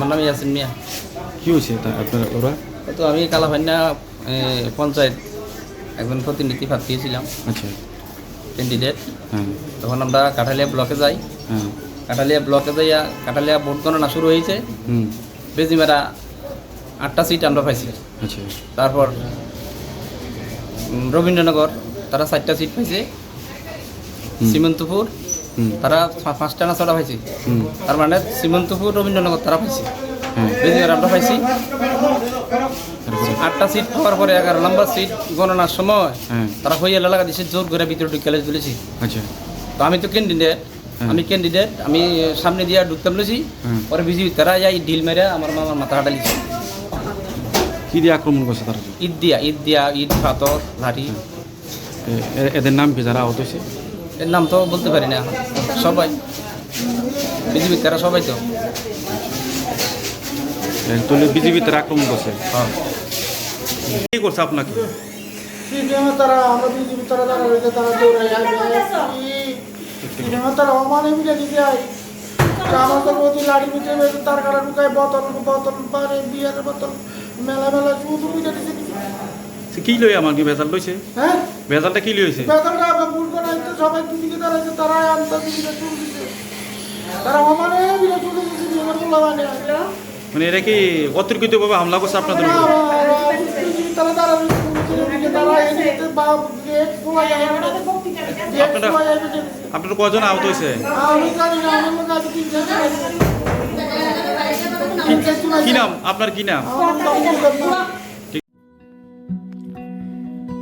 নাম ইয়াসিন মিয়া। কি হয়েছে তা আপনার ওরা? তো আমি কালাভান্না পঞ্চায়েত একজন প্রতিনিধি প্রার্থী ছিলাম আচ্ছা। ক্যান্ডিডেট তখন আমরা কাঠালিয়া ব্লকে যাই। হ্যাঁ। কাঠালিয়া ব্লকে যাইয়া কাঠালিয়া ভোট গণনা শুরু হয়েছে। হুম। বেজিমেরা আটটা সিট আমরা পাইছি। আচ্ছা। তারপর রবীন্দ্রনগর তারা চারটা সিট পাইছে। সীমন্তপুর তারা পাঁচটা না ছটা পাইছি। তার মানে সীমন্তপুর রবীন্দ্রনগর তারা পাইছে। আমরা পাইছি। আটটা সিট পাওয়ার পরে এগারো নম্বর সিট গণনার সময় তারা হইয়া লাগা দিছে জোর করে ভিতরে ঢুকে তুলেছি আচ্ছা। তো আমি তো ক্যান্ডিডেট। আমি ক্যান্ডিডেট আমি সামনে দিয়ে ঢুকতে বলেছি হুম। পরে বিজি তারা যাই ডিল মেরে আমার মামার মাথা হাঁটালিছে কি দিয়ে আক্রমণ করছে তারা? ঈদ দিয়া ঈদ দিয়া ঈদ পাথর লাঠি এদের নাম কি যারা আহত হয়েছে এর নাম তো বলতে পারি না। সবাই বিজেপি তারা সবাই তো। তাহলে বিজেপি তারা আক্রমণ করছে হ্যাঁ। কি করছে আপনাকে? তারা আমরা বিজেপি তারা তারা রয়েছে তারা দৌড়াই তারা অমানে মিলে দিতে আমাদের প্রতি লাঠি মিটে বেঁধে তার কাটা ঢুকায় বোতল বোতল পারে বিয়ারের বোতল মেলা মেলা শুধু দিছে। কি লই আমার কি ভেজাল লইছে? হ্যাঁ? ভেজালটা কি লইছে? আবার ভুল করে সবাই দাঁড়াইছে তারা দিকে চুল দিছে তারা অমানে মিলে চুল দিছে মানে মানে এরা কি অতর্কিতভাবে হামলা করছে আপনাদের তারা তারা তারা এদিকে বা গেট খোলা যায় গেট আপনারা- কজন আহত হয়েছে। কি নাম? আপনার কি নাম।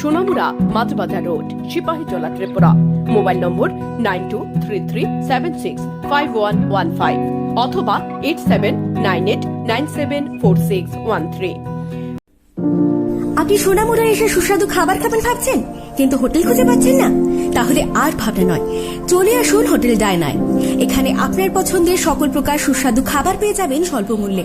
Sonamura Majhbazar road Sepahijala Tripura. Mobile number nine two three three seven six five one one five অথবা eight seven nine eight nine seven four six one three. আপনি সোনামুড়া এসে সুস্বাদু খাবার খাবেন ভাবছেন? কিন্তু হোটেল খুঁজে পাচ্ছেন না। তাহলে আর ভাবনা নয়। চলে আসুন হোটেল ডায়নায়। এখানে আপনার পছন্দের সকল প্রকার সুস্বাদু খাবার পেয়ে যাবেন স্বল্প মূল্যে